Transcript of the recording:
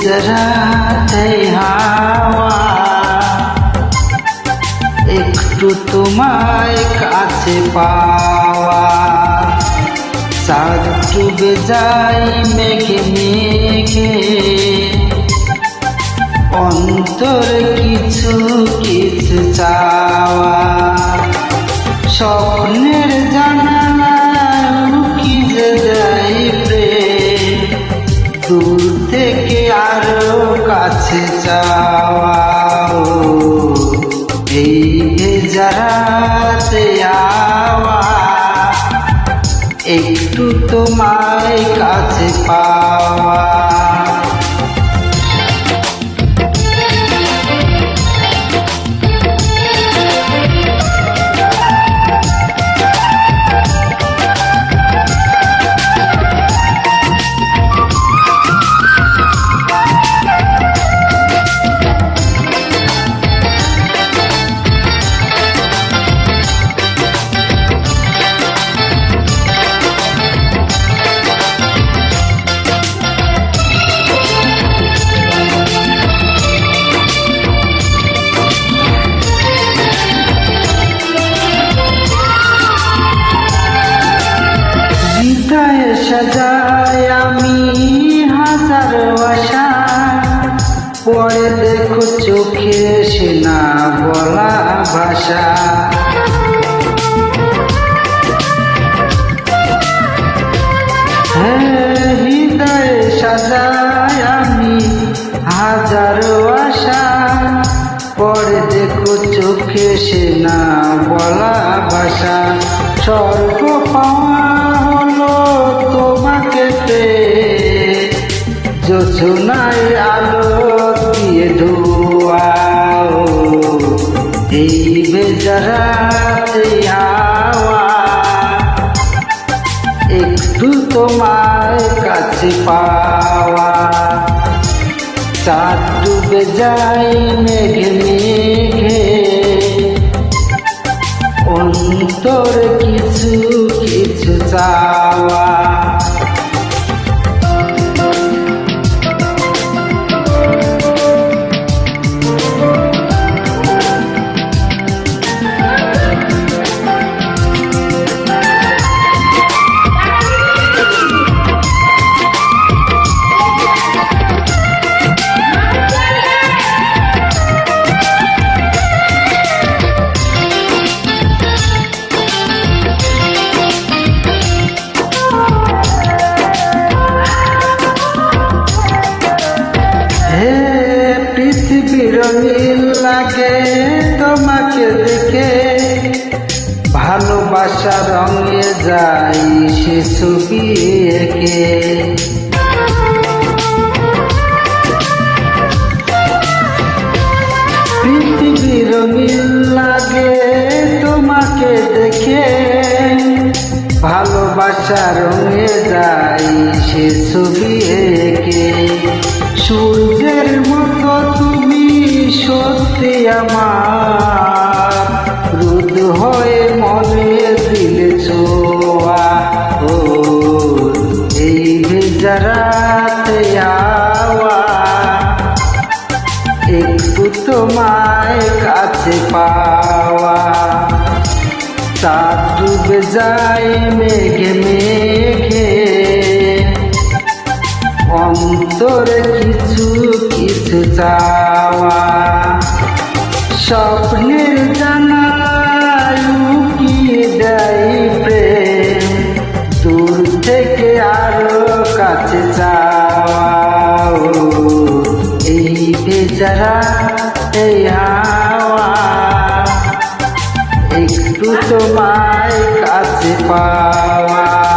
এই ভিজরাতে হাওয়া একটু তোমায় কাছে পাওয়া চাঁদ ডুবে যাই মেঘে মেঘে অন্তর কিছু কিছু চাওয়া স্বপ্নের জানালা এই আওয়া একটু তোমায় কাছে পাওয়া সাজায় আমি হাজার আশা। পরে দেখো চোখে সে না বলা ভাষা। হৃদয়ে আশা। পরে দেখো চোখে সে না বলা ভাষা। স্বর্গ পাওয়া তোমাকে পেয়ে যোজনায় আলো দিয়ে ধোয়াও। এই বেজারাতে একটু তোমার কাছে পাওয়া। চাঁদ ডুবে যায় মেঘে মেঘে তোমাকে দেখে ভালোবাসা রঙে যাই সে ছবি এঁকে। পৃথিবীর নীল লাগে তোমাকে দেখে। ভালোবাসা রঙে যাই সে ছবি এঁকে। সূর্যের মতো তুমি সত্যি আমার। তোমায় কাছে পাওয়া। চাঁদ ডুবে যায় মেঘে মেঘে। অন্তরে কিছু কিছু চাওয়া। স্বপ্নের লুকিয়ে দেয় প্রেম। দূর থেকে আরও কাছে চাওয়া। এই বেচারা একটু তোমায় কাছে পাওয়া।